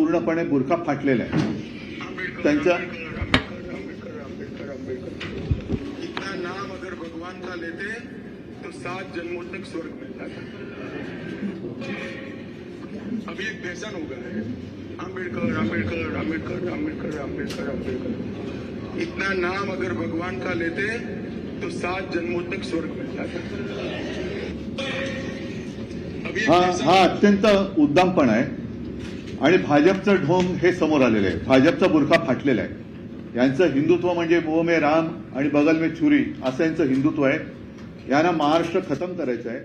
पूर्णपणे बुरखा फाटलेला आहे आंबेडकर त्यांचा- आंबेडकर आंबेडकर आंबेडकर आंबेडकर इतना नाम अगर भगवान का लेते तो सात जन्मों तक स्वर्ग अभी एक व्यसन हो गया है। आंबेडकर आंबेडकर आंबेडकर आंबेडकर आंबेडकर आंबेडकर। इतना नाम अगर भगवान का लेते तो सात जन्मों तक स्वर्ग मिल जाता हा। हा अत्यंत उद्दामपण आहे. आणि भाजपचं ढोंग हे समोर आलेलं आहे. भाजपचा बुरखा फाटलेला आहे. यांचं हिंदुत्व म्हणजे मोह मे राम आणि बगल मे छुरी असं यांचं हिंदुत्व आहे. यांना महाराष्ट्र खतम करायचं आहे.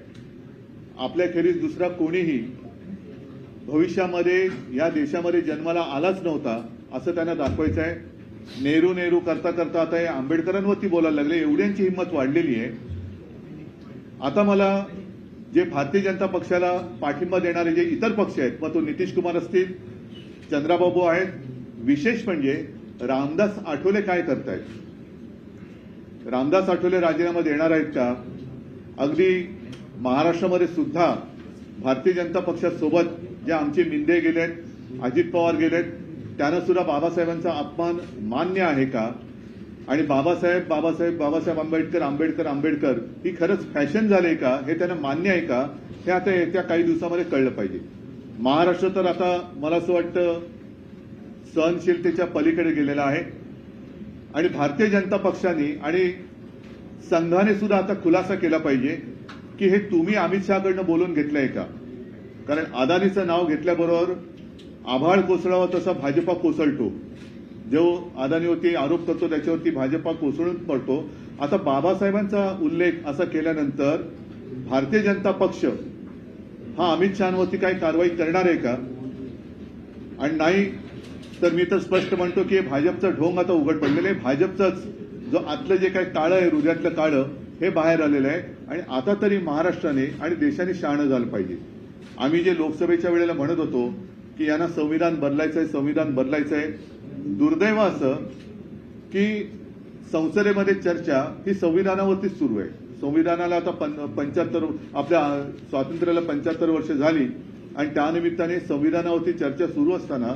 आपल्याखेरीज दुसरा कोणीही भविष्यामध्ये या देशामध्ये जन्माला आलाच नव्हता असं त्यांना दाखवायचं आहे. नेहरू नेहरू करता करता आता हे आंबेडकरांवरती बोलायला लागले. एवढ्यांची हिंमत वाढलेली आहे. आता मला जे भारतीय जनता पक्षाला पाठिंबा देणारे जे इतर पक्ष आहेत मग तो नितीश कुमार असतील चंद्राबाबू आहेत. विशेष म्हणजे रामदास आठवले काय करतायत? रामदास आठवले राजीनामा देणार आहेत का? अगदी महाराष्ट्रामध्ये सुद्धा भारतीय जनता पक्षासोबत जे आमचे मिंदे गेलेत अजित पवार गेलेत त्यांना सुद्धा बाबासाहेबांचा अपमान मान्य आहे का? आणि बाबासाहेब बाबासाहेब बाबासाहेब आंबेडकर आंबेडकर आंबेडकर ही खरंच फॅशन झाले आहे का? हे त्यांना मान्य आहे का? हे आता येत्या काही दिवसामध्ये कळलं पाहिजे. महाराष्ट्र तर आता मला असं वाटतं सहनशीलतेच्या पलीकडे गेलेला आहे. आणि भारतीय जनता पक्षाने आणि संघाने सुद्धा आता खुलासा केला पाहिजे की हे तुम्ही अमित शहाकडनं बोलून घेतलंय का? कारण अदानीचं नाव घेतल्याबरोबर आभाळ कोसळावा तसा भाजपा कोसळतो. जो अदानीवरती आरोप करतो त्याच्यावरती भाजपा कोसळून पडतो. आता बाबासाहेबांचा उल्लेख असा केल्यानंतर भारतीय जनता पक्ष हा अमित शहावरती काही कारवाई करणार आहे का? आणि नाही तर मी तर स्पष्ट म्हणतो की भाजपचा ढोंग आता उघड पडलेलं आहे. भाजपचंच जो आतलं जे काही काळं आहे हृदयातलं काळं हे बाहेर आलेलं आहे. आणि आता तरी महाराष्ट्राने आणि देशाने शहाणं झालं पाहिजे. आम्ही जे लोकसभेच्या वेळेला म्हणत होतो की यांना संविधान बदलायचं आहे संविधान बदलायचं आहे दुर्दैव असं की संसदेमध्ये चर्चा ही संविधानावरतीच सुरू आहे. संविधानाला आता पंच्याहत्तर आपल्या स्वातंत्र्याला पंच्याहत्तर वर्ष झाली आणि त्यानिमित्ताने संविधानावरती चर्चा सुरू असताना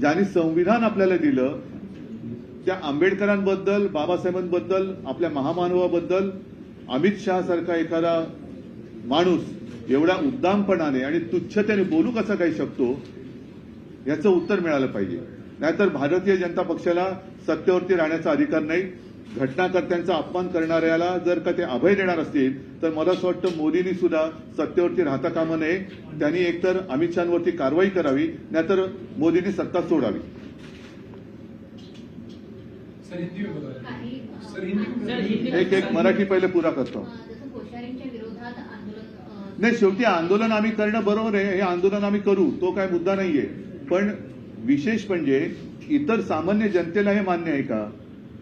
ज्यांनी संविधान आपल्याला दिलं त्या आंबेडकरांबद्दल बाबासाहेबांबद्दल आपल्या महामानवाबद्दल अमित शहा सारखा एखादा माणूस एवढ्या उद्दामपणाने आणि तुच्छतेने बोलू कसा काही शकतो याचं उत्तर मिळालं पाहिजे. नाहीतर भारतीय जनता पक्षाला सत्तेवरती राहण्याचा अधिकार नाही. घटनाकर्त्यांचा अपमान करणाऱ्याला जर का ते अभय देणार असतील तर मला असं वाटतं मोदींनी सुद्धा सत्तेवरती राहता कामा नये. त्यांनी एकतर अमित शहावरती कारवाई करावी नाहीतर मोदींनी सत्ता सोडावी. एक एक मराठी पहिले पुरा करतो. जसं कोश्यारींच्या विरोधात आंदोलन अ, नाही शेवटी आंदोलन आम्ही करणं बरोबर आहे हे आंदोलन आम्ही करू तो काय मुद्दा नाहीये. पण विशेष म्हणजे इतर सामान्य जनतेला हे मान्य आहे का?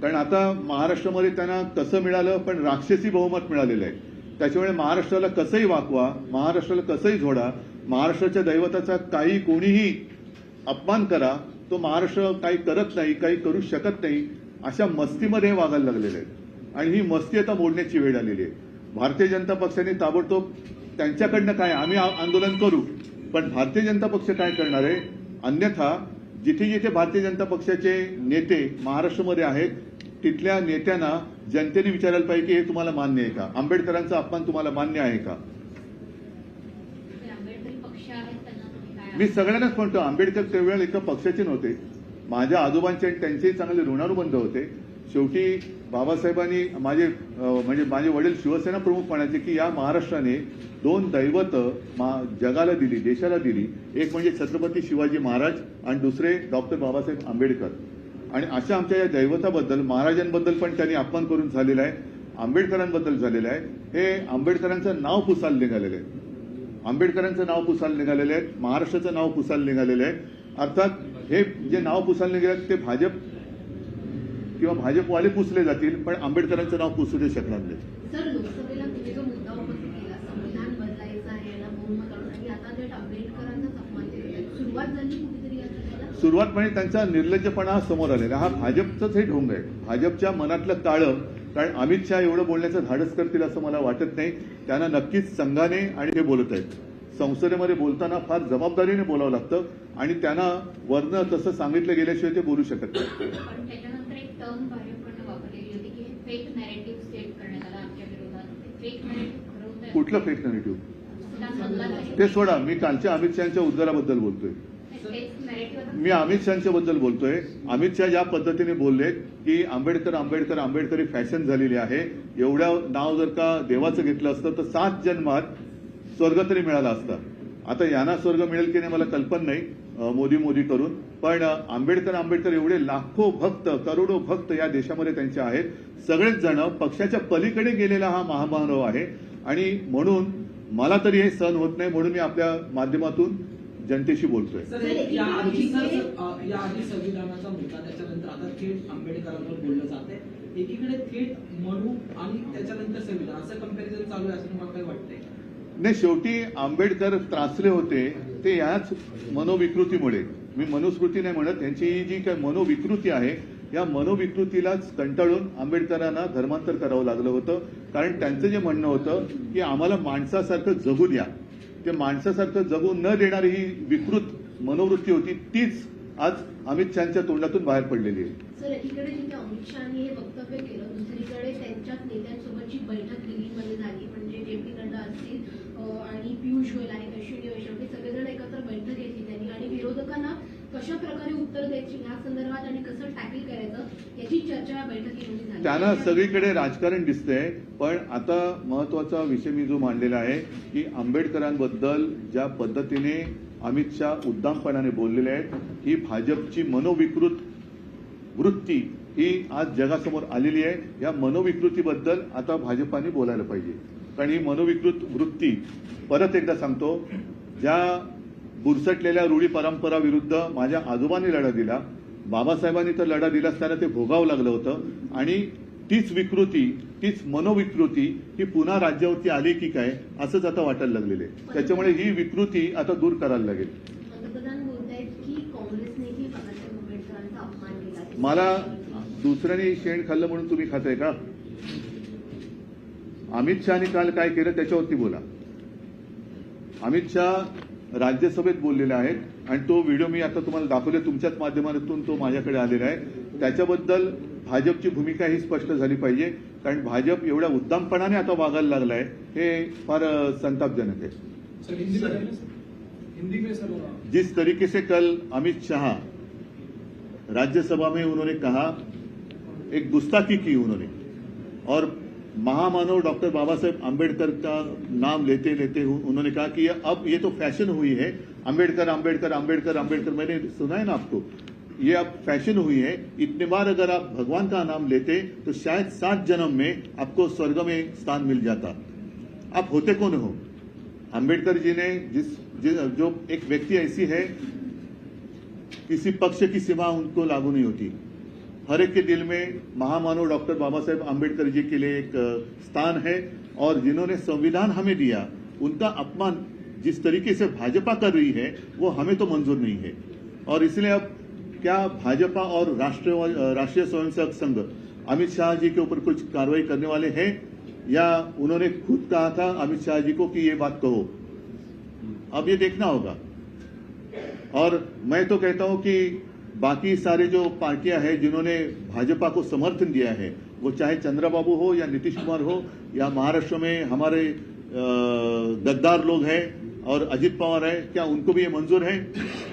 कारण आता महाराष्ट्रामध्ये त्यांना कसं मिळालं पण राक्षसी बहुमत मिळालेलं आहे. त्याच्यामुळे महाराष्ट्राला कसंही वाकवा महाराष्ट्राला कसंही झोडा महाराष्ट्राच्या दैवताचा काही कोणीही अपमान करा तो महाराष्ट्र काही करत नाही काही करू शकत नाही अशा मस्तीमध्ये हे वागायला लागलेले आहेत. आणि ही मस्ती आता मोडण्याची वेळ आलेली आहे. भारतीय जनता पक्षाने ताबडतोब त्यांच्याकडनं काय आम्ही आंदोलन करू पण भारतीय जनता पक्ष काय करणार आहे? अन्यथा जिथे जिथे भारतीय जनता पक्षाचे नेते महाराष्ट्रामध्ये आहेत तिथल्या नेत्यांना जनतेने विचारायला पाहिजे की हे तुम्हाला मान्य आहे का? आंबेडकरांचा अपमान तुम्हाला मान्य आहे का? मी सगळ्यांनाच म्हणतो आंबेडकर त्यावेळेला एका पक्षाचे नव्हते. माझ्या आजोबांचे आणि त्यांचेही चांगले ऋणानुबंध होते. शेवटी बाबासाहेबांनी माझे म्हणजे माझे वडील शिवसेना प्रमुख म्हणायचे की या महाराष्ट्राने दोन दैवत जगाला दिली देशाला दिली. एक म्हणजे छत्रपती शिवाजी महाराज आणि दुसरे डॉक्टर बाबासाहेब आंबेडकर. आणि अशा आमच्या या दैवताबद्दल महाराजांबद्दल पण त्यांनी अपमान करून झालेला आहे आंबेडकरांबद्दल झालेलं आहे. हे आंबेडकरांचं नाव पुसायला निघालेलं आहे. आंबेडकरांचं नाव पुसायला निघालेलं आहे महाराष्ट्राचं नाव पुसायला निघालेलं आहे. अर्थात हे जे नाव पुसायला निघाले ते भाजप किंवा भाजपवाले पुसले जातील पण आंबेडकरांचं नाव पुसू नाही शकणार नाही. सुरुवात म्हणजे त्यांचा निर्लज्जपणा हा समोर आलेला. हा भाजपचंच हे ढोंग आहे. भाजपच्या मनातलं काळं कारण अमित शहा एवढं बोलण्याचं धाडस करतील असं मला वाटत नाही. त्यांना नक्कीच संघाने आणि ते बोलत आहेत. संसदेमध्ये बोलताना फार जबाबदारीने बोलावं लागतं आणि त्यांना वरनं तसं सांगितलं गेल्याशिवाय ते बोलू शकत नाही पण त्याच्यानंतर एक टर्म भाजपकडनं वापरलेली होती की फेक नॅरेटिव्ह सेट करण्यात आला आमच्या विरोधात. फेक नॅरेटिव्ह कुठलं फेक नरेटिव्ह ते सोडा मी कालच्या अमित शहाच्या उद्गाराबद्दल बोलतोय. मी अमित शहाच्या बद्दल बोलतोय. अमित शहा ज्या पद्धतीने बोलले की आंबेडकर आंबेडकर आंबेडकरी फॅशन झालेली आहे एवढ्या नाव जर का देवाचं घेतलं असतं तर सात जन्मात स्वर्ग तरी मिळाला असता. आता यांना स्वर्ग मिळेल की नाही मला कल्पना नाही मोदी मोदी करून. पण आंबेडकर आंबेडकर एवढे लाखो भक्त करोडो भक्त या देशामध्ये त्यांचे आहेत. सगळेच जण पक्षाच्या पलीकडे गेलेला हा महामानव आहे. आणि म्हणून मला तरी हे सहन होत नाही म्हणून मी आपल्या माध्यमातून जनतेशी बोलतोय. संविधानाचा मुद्दा त्याच्यानंतर आता थेट आंबेडकरांवर बोललं जात एकीकडे थेट मनू आणि त्याच्यानंतर संविधान असं कंपॅरिझन चालू आहे असं तुम्हाला काय वाटतंय? नाही शेवटी आंबेडकर त्रासले होते ते याच मनोविकृतीमुळे. मी मनुस्मृती नाही म्हणत त्यांची ही जी काही मनोविकृती आहे या मनोविकृतीलाच कंटाळून आंबेडकरांना धर्मांतर करावं लागलं होतं. कारण त्यांचं जे म्हणणं होतं की आम्हाला माणसासारखं जगू द्या ते माणसासारखं जगू न देणारी ही विकृत मनोवृत्ती होती तीच आज अमित शहाच्या तोंडातून बाहेर पडलेली आहे. सर एकीकडे जिथे अमित शहानी हे वक्तव्य केलं दुसरीकडे त्यांच्याच नेत्यांसोबतची बैठक दिल्लीमध्ये झाली म्हणजे, म्हणजे जे पी नड्डा असतील अं, आणि पियुष गोयल आणि अश्विनी वैष्णव हे सगळेजण एकत्र बैठक घेतली त्यांनी आणि विरोधकांना कशा प्रकारे उत्तर द्यायची या संदर्भात आणि कसं टॅकल करायचं याची चर्चा बैठकीमध्ये झाली. त्यांना सगळीकडे राजकारण दिसतंय पण आता महत्त्वाचा विषय मी जो मांडलेला आहे की आंबेडकरांबद्दल ज्या पद्धतीने अमित शहा उद्दामपणाने बोललेले आहेत ही भाजपची मनोविकृत वृत्ती ही आज जगासमोर आलेली आहे. या मनोविकृतीबद्दल आता भाजपाने बोलायला पाहिजे. कारण ही मनोविकृत वृत्ती परत एकदा सांगतो ज्या बुरसटलेल्या रूढी परंपरा विरुद्ध माझ्या आजोबांनी लढा दिला. बाबासाहेबांनी तर लढा दिलाच त्यांना ते भोगावं लागलं होतं. आणि तीच विकृती तीच मनोविकृती ही पुन्हा राज्यावरती आली की काय असंच आता वाटायला लागलेलं आहे. त्याच्यामुळे ही विकृती आता दूर करायला लागेल. मला दुसऱ्याने शेण खाल्लं म्हणून तुम्ही खाताय का? अमित शहानी काल काय केलं त्याच्यावरती बोला. अमित शहा राज्यसभेत बोललेले आहेत आणि तो व्हिडिओ मी आता तुम्हाला दाखवले तुमच्याच माध्यमातून तो माझ्याकडे आलेला आहे. त्याच्याबद्दल भाजपची भूमिका ही स्पष्ट झाली पाहिजे कारण भाजप एवढ्या उद्दामपणाने आता वागायला लागलाय हे फार संतापजनक आहे. सर हिंदी में बोलिए सर? हिंदी में सर? जिस तरीके से कल अमित शाह राज्यसभा में उन्होंने कहा एक गुस्ताखी की उन्होंने और महामानव डॉक्टर बाबा साहेब आम्बेडकर का नाम लेते लेते उन्होंने कहा कि अब ये तो फ़ैशन हुई है। आम्बेडकर आम्बेडकर आम्बेडकर आम्बेडकर मैंने सुना है ना आपको? ये अब फ़ैशन हुई है। इतने बार अगर आप भगवान का नाम लेते तो शायद सात जन्म में आपको स्वर्ग में स्थान मिल जाता। आप होते कौन हो? अंबेडकर जी ने जिस, जिस जो एक व्यक्ति ऐसी है किसी पक्ष की सीमा उनको लागू नहीं होती। हर एक के दिल में महामानव डॉक्टर बाबा साहेब आम्बेडकर जी के लिए एक स्थान है और जिन्होंने संविधान हमें दिया, उनका अपमान जिस तरीके से भाजपा कर रही है, वो हमें तो मंजूर नहीं है। और इसलिए अब क्या भाजपा और राष्ट्रीय राष्ट्रीय स्वयंसेवक संघ अमित शाह जी के ऊपर कुछ कार्रवाई करने वाले हैं, या उन्होंने खुद कहा था अमित शाह जी को कि ये बात कहो? अब ये देखना होगा। और मैं तो कहता हूँ कि बाकी सारे जो पार्टियाँ हैं, जिन्होंने भाजपा को समर्थन दिया है, वो चाहे चंद्रबाबू हो या नीतीश कुमार हो, या महाराष्ट्र में हमारे गद्दार लोग हैं और अजित पवार है, क्या उनको भी ये मंजूर है?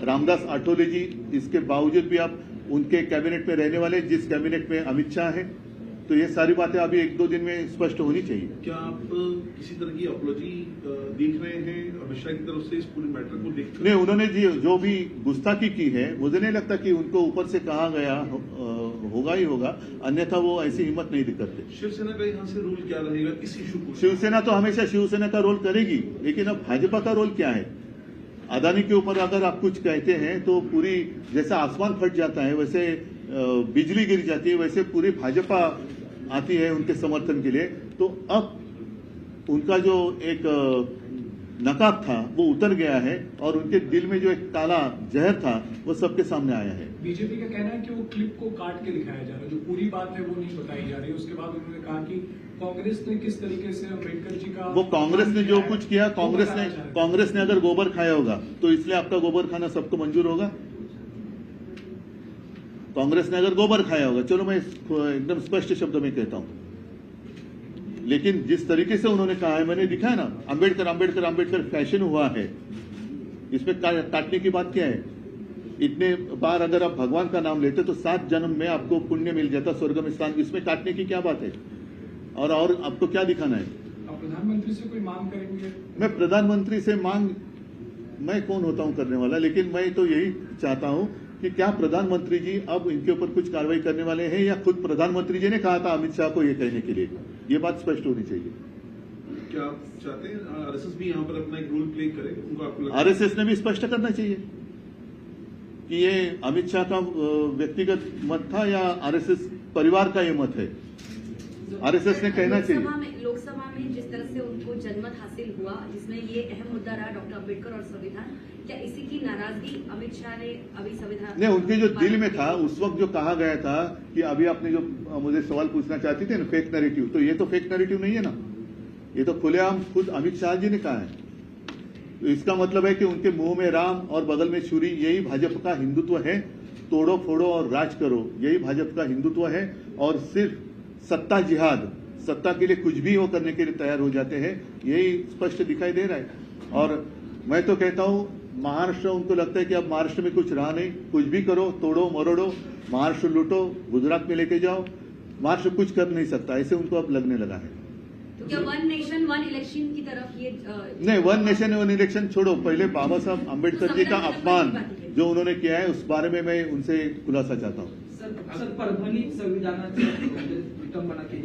रामदास आठोले जी, इसके बावजूद भी आप उनके कैबिनेट में रहने वाले, जिस कैबिनेट में अमित शाह है तो ये सारी बातें अभी एक दो दिन में स्पष्ट होनी चाहिए। क्या आप किसी तरह की अपॉलॉजी देख रहे हैं अमित शाह की तरफ़ से इस पूरे मैटर को देख नहीं उन्होंने जी जो भी गुस्ताखी की है मुझे नहीं लगता कि उनको ऊपर से कहा गया हो, होगा ही होगा अन्यथा वो ऐसी हिम्मत नहीं करते। शिवसेना का यहाँ से रोल क्या रहेगा? इस इशू को? शिवसेना तो हमेशा शिवसेना का रोल करेगी लेकिन अब भाजपा का रोल क्या है? अदानी के ऊपर अगर आप कुछ कहते हैं तो पूरी जैसा आसमान फट जाता है वैसे बिजली गिर जाती है वैसे पूरी भाजपा आती है उनके समर्थन के लिए। तो अब उनका जो एक नकाब था वो उतर गया है और उनके दिल में जो एक काला जहर था वो सबके सामने आया है। बीजेपी का कहना है कि वो क्लिप को काट के दिखाया जा रहा है। जो पूरी बात है वो नहीं बताई जा रही। उसके बाद उन्होंने कहा कि कांग्रेस ने किस तरीके से अंबेडकर जी का वो कांग्रेस ने जो कुछ किया कांग्रेस ने। कांग्रेस ने अगर गोबर खाया होगा तो इसलिए आपका गोबर खाना सबको मंजूर होगा? कांग्रेस ने अगर गोबर खाया होगा चलो मैं एकदम स्पष्ट शब्द में कहता हूँ। लेकिन जिस तरीके से उन्होंने कहा है मैंने दिखा है ना अंबेडकर अंबेडकर अंबेडकर फ़ैशन हुआ है। इसमें काटने की बात क्या है? इतने बार अगर आप भगवान का नाम लेते तो सात जन्म में आपको पुण्य मिल जाता स्वर्ग में स्थान। इसमें काटने की क्या बात है? और और आपको क्या दिखाना है? प्रधानमंत्री से कोई मांग करेंगे? मैं प्रधानमंत्री से मांग मैं कौन होता हूँ करने वाला? लेकिन मैं तो यही चाहता हूँ कि क्या प्रधानमंत्री जी अब इनके ऊपर कुछ कार्रवाई करने वाले हैं या खुद प्रधानमंत्री जी ने कहा था अमित शाह को ये कहने के लिए? ये बात स्पष्ट होनी चाहिए। क्या आप चाहते हैं? आरएसएस भी यहाँ पर अपना एक रोल प्ले करे उनको आपको आरएसएस ने भी स्पष्ट करना चाहिए कि ये अमित शाह का व्यक्तिगत मत था या आरएसएस परिवार का ये मत है? आरएसएस ने कहना चाहिए। लोकसभा में लोकसभा में जिस तरह से उनको जनमत हासिल हुआ जिसमें ये अहम मुद्दा रहा डॉक्टर अंबेडकर और संविधान। क्या इसी की नाराज़गी अमित शाह ने अभी संविधान नहीं उनके जो दिल में था उस वक्त जो कहा गया था कि अभी आपने जो मुझे सवाल पूछना चाहती थी ना फेक नैरेटिव तो ये तो फेक नैरेटिव नहीं है ना? ये तो खुलेआम खुद अमित शाह जी ने कहा है। तो इसका मतलब है कि उनके मुँह में राम और बगल में छुरी यही भाजपा का हिंदुत्व है। तोड़ो फोड़ो और राज करो यही भाजपा का हिंदुत्व है। और सिर्फ़ सत्ता जिहाद सत्ता के लिए कुछ भी वो करने के लिए तैयार हो जाते हैं यही स्पष्ट दिखाई दे रहा है। और मैं तो कहता हूँ महाराष्ट्र उनको लगता है कि अब महाराष्ट्र में कुछ रहा नहीं कुछ भी करो तोड़ो मरोड़ो महाराष्ट्र लूटो गुजरात में लेके जाओ। महाराष्ट्र कुछ कर नहीं सकता ऐसे उनको अब लगने लगा है। तो क्या वन नेशन वन इलेक्शन की तरफ़ ये नहीं वन नेशन वन इलेक्शन छोड़ो। पहले बाबा साहब अंबेडकर जी का अपमान जो उन्होंने किया है उस बारे में मैं उनसे खुलासा चाहता हूँ। सर सर संविधानाची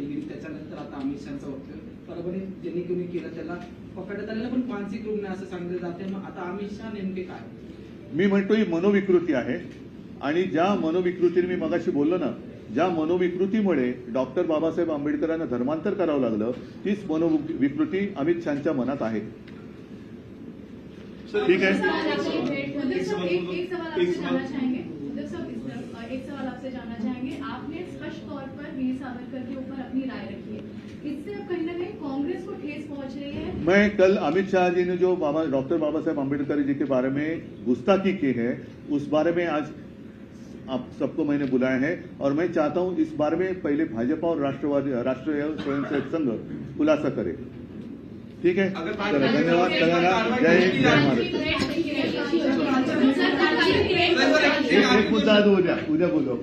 परभणीत ज्यांनी कोणी केलं त्याला पकडण्यात आलेलं पण मानसिक रुग्ण आहे असं सांगितलं जाते मग आता अमित शहा नेमके काय? मी म्हणतो ही मनोविकृती आहे. आणि ज्या मनोविकृतीने मी मगाशी बोललो ना ज्या मनोविकृतीमुळे डॉक्टर बाबासाहेब आंबेडकरांना धर्मांतर करावं लागलं तीच मनोविकृती अमित शहाच्या मनात आहे. सर, ठीक है। उद्धव साहब, एक एक सवाल आपसे एक सवाल- जानना चाहेंगे. उद्धव साहब इस तरफ अ, एक सवाल आपसे जानना चाहेंगे. आपने स्पष्ट तौर पर वीर सावरकर के ऊपर अपनी राय रखी है। इससे अब कहीं ना कहीं ठेस पहुँच रही है। मैं कल अमित शाह जी ने जो बाबा डॉक्टर बाबा साहेब आम्बेडकर जी के बारे में गुस्ताखी की है उस बारे में आज आप सबको मैंने बुलाया है और मैं चाहता हूँ इस बारे में पहले भाजपा और राष्ट्रवादी राष्ट्रीय स्वयंसेवक संघ खुलासा करे। ठीक है? चलो धन्यवाद सगळ्यांना जय हिंद जय महाराष्ट्र एक मुद्दा तो उद्या उद्या बोलू।